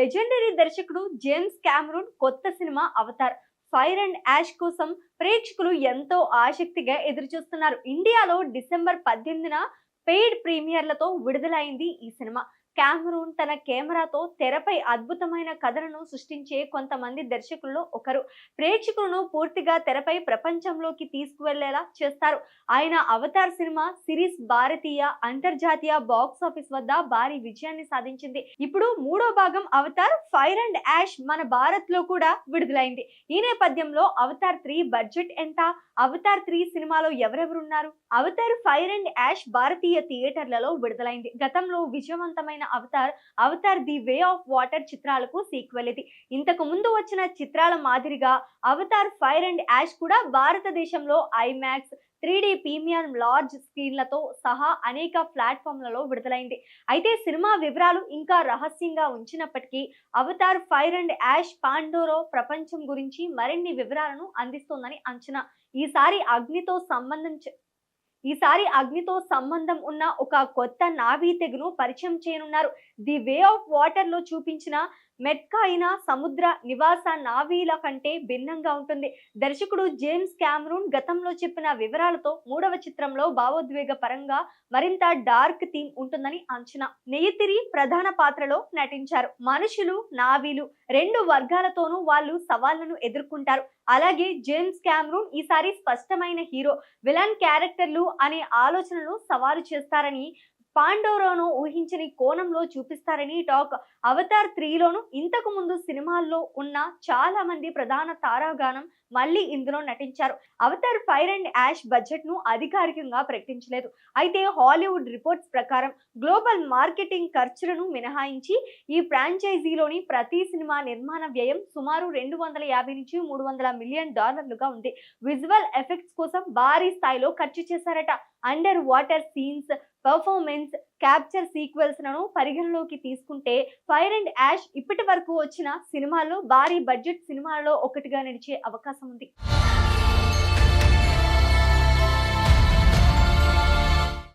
Legendary దర్శకుడు James Cameron కొత్త cinema Avatar. Fire and ash కోసం ప్రేక్షకులు ఎంతో ఆసక్తిగా ఎదురుచూస్తున్నారు. ఇండియాలో డిసెంబర్ పద్దెనిమిదిన పెయిడ్ ప్రీమియర్లతో విడుదలైంది ఈ సినిమా. క్యామరూన్ తన కెమెరాతో తెరపై అద్భుతమైన కథలను సృష్టించే కొంతమంది దర్శకుల్లో ఒకరు. ప్రేక్షకులను పూర్తిగా తెరపై ప్రపంచంలోకి తీసుకువెళ్ళేలా చేస్తారు. ఆయన అవతార్ సినిమా సిరీస్ భారతీయ అంతర్జాతీయ బాక్స్ ఆఫీస్ వద్ద భారీ విజయాన్ని సాధించింది. ఇప్పుడు మూడో భాగం అవతార్ ఫైర్ అండ్ యాష్ మన భారత్లో కూడా విడుదలైంది. ఈ నేపథ్యంలో అవతార్ త్రీ బడ్జెట్ ఎంత? అవతార్ త్రీ సినిమాలో ఎవరెవరున్నారు? అవతార్ ఫైర్ అండ్ యాష్ భారతీయ థియేటర్లలో విడుదలైంది. గతంలో విజయవంతమైన Avatar Avatar the way of water చిత్రాలకు సీక్వెల్ ఇది. ఇంతకు ముందు వచ్చిన చిత్రాల మాదిరిగా అవతార్ ఫైర్ అండ్ యాష్ కూడా భారతదేశంలో IMAX three D premium large స్క్రీన్లతో సహా అనేక ప్లాట్ఫామ్లలో విడుదలైంది. అయితే సినిమా వివరాలు ఇంకా రహస్యంగా ఉంచినప్పటికీ Avatar fire and ash Pandora ప్రపంచం గురించి మరిన్ని వివరాలను అందిస్తోందని అంచనా. ఈసారి అగ్నితో సంబంధం ఈసారి అగ్నితో సంబంధం ఉన్న ఒక కొత్త నావీ తెగును పరిచయం చేయనున్నారు. ది వే ఆఫ్ వాటర్లో చూపించిన మెట్కాయిన సముద్ర నివాస నావీల కంటే భిన్నంగా ఉంటుంది. దర్శకుడు జేమ్స్ క్యామరూన్ గతంలో చెప్పిన వివరాలతో మూడవ చిత్రంలో భావోద్వేగ పరంగా మరింత డార్క్ థీమ్ ఉంటుందని అంచనా. నెయ్యితిరి ప్రధాన పాత్రలో నటించారు. మనుషులు నావీలు రెండు వర్గాలతోనూ వాళ్ళు సవాళ్ళను ఎదుర్కొంటారు. అలాగే జేమ్స్ క్యామరూన్ ఈసారి స్పష్టమైన హీరో. విలన్ క్యారెక్టర్లు అనే ఆలోచనలు సవాలు చేస్తారని పాండోరోను ఊహించని కోణంలో చూపిస్తారని టాక్ అవతార్ త్రీలోను ఇంతకు ముందు సినిమాల్లో ఉన్న చాలా మంది ప్రధాన తారాగానం మళ్ళీ ఇందులో నటించారు. అవతార్ ఫైర్ అండ్ యాష్ బడ్జెట్ను అధికారికంగా ప్రకటించలేదు. అయితే హాలీవుడ్ రిపోర్ట్స్ ప్రకారం గ్లోబల్ మార్కెటింగ్ ఖర్చులను మినహాయించి ఈ ఫ్రాంచైజీలోని ప్రతి సినిమా నిర్మాణ వ్యయం సుమారు రెండు వందల యాభై నుంచి మూడు వందల మిలియన్ డాలర్లుగా ఉంది. విజువల్ ఎఫెక్ట్స్ కోసం భారీ స్థాయిలో ఖర్చు చేశారట. Under water scenes performance capture సీక్వెల్స్లను పరిగణలోకి తీసుకుంటే ఫైర్ అండ్ యాష్ ఇప్పటి వరకు వచ్చిన సినిమాల్లో భారీ బడ్జెట్ సినిమాల్లో ఒకటిగా నిలిచే అవకాశం ఉంది.